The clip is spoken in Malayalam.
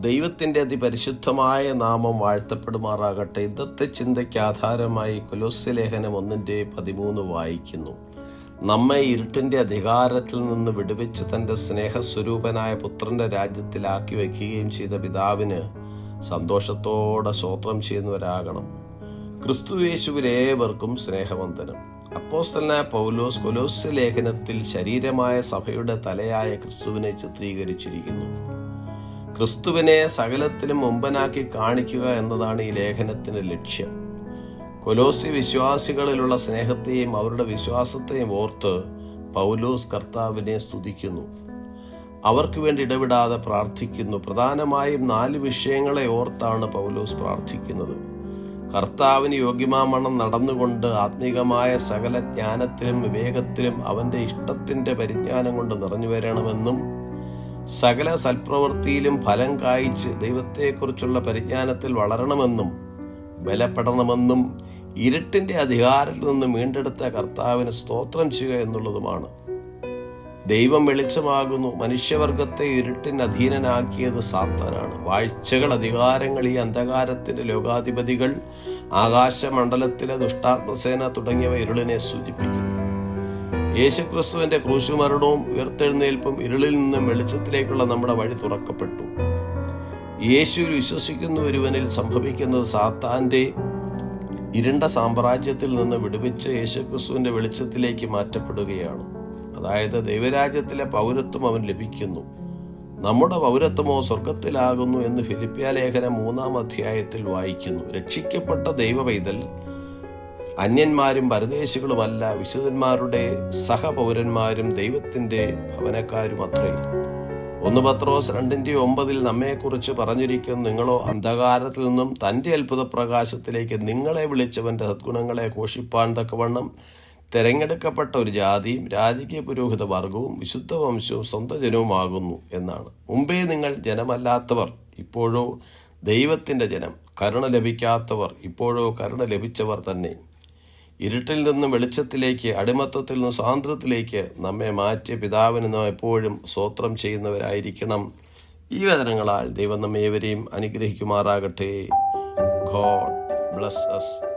ദൈവത്തിന്റെ അതിപരിശുദ്ധമായ നാമം വാഴ്ത്തപ്പെടുമാറാകട്ടെ. ഇന്നത്തെ ചിന്തയ്ക്ക് ആധാരമായി കൊലോസ്യ ലേഖനം ഒന്നിന്റെ പതിമൂന്ന് വായിക്കുന്നു. നമ്മെ ഇരുട്ടിന്റെ അധികാരത്തിൽ നിന്ന് വിടുവിച്ച് തന്റെ സ്നേഹസ്വരൂപനായ പുത്രന്റെ രാജ്യത്തിലാക്കി വയ്ക്കുകയും ചെയ്ത പിതാവിന് സന്തോഷത്തോടെ സ്വോത്രം ചെയ്യുന്നവരാകണം. ക്രിസ്തുയേശുവിലേവർക്കും സ്നേഹവന്ദനം. അപ്പോസ്തലനായ പൗലോസ് കൊലോസ്യ ലേഖനത്തിൽ ശരീരമായ സഭയുടെ തലയായ ക്രിസ്തുവിനെ ചിത്രീകരിച്ചിരിക്കുന്നു. ക്രിസ്തുവിനെ സകലത്തിലും മുമ്പനാക്കി കാണിക്കുക എന്നതാണ് ഈ ലേഖനത്തിന്റെ ലക്ഷ്യം. കൊലോസി വിശ്വാസികളിലുള്ള സ്നേഹത്തെയും അവരുടെ വിശ്വാസത്തെയും ഓർത്ത് പൗലോസ് കർത്താവിനെ സ്തുതിക്കുന്നു. അവർക്ക് വേണ്ടി ഇടപെടാതെ പ്രാർത്ഥിക്കുന്നു. പ്രധാനമായും നാല് വിഷയങ്ങളെ ഓർത്താണ് പൗലോസ് പ്രാർത്ഥിക്കുന്നത്. കർത്താവിന് യോഗ്യമാമണം നടന്നുകൊണ്ട് ആത്മീകമായ സകല ജ്ഞാനത്തിലും വിവേകത്തിലും അവന്റെ ഇഷ്ടത്തിന്റെ പരിജ്ഞാനം കൊണ്ട് നിറഞ്ഞു വരണമെന്നും സകല സൽപ്രവൃത്തിയിലും ഫലം കായ്ച്ച് ദൈവത്തെക്കുറിച്ചുള്ള പരിജ്ഞാനത്തിൽ വളരണമെന്നും ബലപ്പെടണമെന്നും ഇരുട്ടിന്റെ അധികാരത്തിൽ നിന്ന് വീണ്ടെടുത്ത കർത്താവിന് സ്തോത്രം ചെയ്യുക എന്നുള്ളതുമാണ്. ദൈവം വെളിച്ചമാകുന്നു മനുഷ്യവർഗത്തെ ഇരുട്ടിന് അധീനനാക്കിയത് സാത്താനാണ്. വാഴ്ചകൾ അധികാരങ്ങൾ ഈ അന്ധകാരത്തിന്റെ ലോകാധിപതികൾ ആകാശമണ്ഡലത്തിലെ ദുഷ്ടാത്മസേന തുടങ്ങിയവ ഇരുളിനെ സൂചിപ്പിക്കുന്നു. യേശുക്രിസ്തുവിന്റെ ക്രൂശുമരണവും ഉയർത്തെഴുന്നേൽപ്പും ഇരുളിൽ നിന്നും വെളിച്ചത്തിലേക്കുള്ള നമ്മുടെ വഴി തുറക്കപ്പെട്ടു. യേശുവിൽ വിശ്വസിക്കുന്ന ഒരുവനിൽ സംഭവിക്കുന്നത് സാത്താന്റെ ഇരുണ്ട സാമ്രാജ്യത്തിൽ നിന്ന് വിടുവിച്ച് യേശുക്രിസ്തുവിന്റെ വെളിച്ചത്തിലേക്ക് മാറ്റപ്പെടുകയാണ്. അതായത് ദൈവരാജ്യത്തിലെ പൗരത്വം അവൻ ലഭിക്കുന്നു. നമ്മുടെ പൗരത്വമോ സ്വർഗത്തിലാകുന്നു എന്ന് ഫിലിപ്പിയ ലേഖനം മൂന്നാം അധ്യായത്തിൽ വായിക്കുന്നു. രക്ഷിക്കപ്പെട്ട ദൈവവൈതൽ അന്യന്മാരും പരദേശികളുമല്ല വിശുദ്ധന്മാരുടെ സഹപൗരന്മാരും ദൈവത്തിന്റെ ഭവനക്കാരും അത്രേ. ഒന്ന് പത്രോസ് രണ്ടിന്റെ ഒമ്പതിൽ നമ്മെക്കുറിച്ച് പറഞ്ഞിരിക്കുന്നു നിങ്ങളോ അന്ധകാരത്തിൽ നിന്നും തന്റെ അത്ഭുത പ്രകാശത്തിലേക്ക് നിങ്ങളെ വിളിച്ചവന്റെ സദ്ഗുണങ്ങളെ ഘോഷിപ്പാൻ തക്കവണ്ണം തെരഞ്ഞെടുക്കപ്പെട്ട ഒരു ജാതിയും രാജകീയ പുരോഹിത വർഗവും വിശുദ്ധ വംശവും സ്വന്തം ജനവുമാകുന്നു എന്നാണ്. മുമ്പേ നിങ്ങൾ ജനമല്ലാത്തവർ ഇപ്പോഴോ ദൈവത്തിന്റെ ജനം. കരുണ ലഭിക്കാത്തവർ ഇപ്പോഴോ കരുണ ലഭിച്ചവർ തന്നെ. ഇരുട്ടിൽ നിന്നും വെളിച്ചത്തിലേക്ക് അടിമത്തത്തിൽ നിന്നും സ്വാതന്ത്ര്യത്തിലേക്ക് നമ്മെ മാറ്റിയ പിതാവിന് നാം എപ്പോഴും സ്വോത്രം ചെയ്യുന്നവരായിരിക്കണം. ഈ വചനങ്ങളാൽ ദൈവം നമ്മെ ഏവരെയും അനുഗ്രഹിക്കുമാറാകട്ടെ. God bless us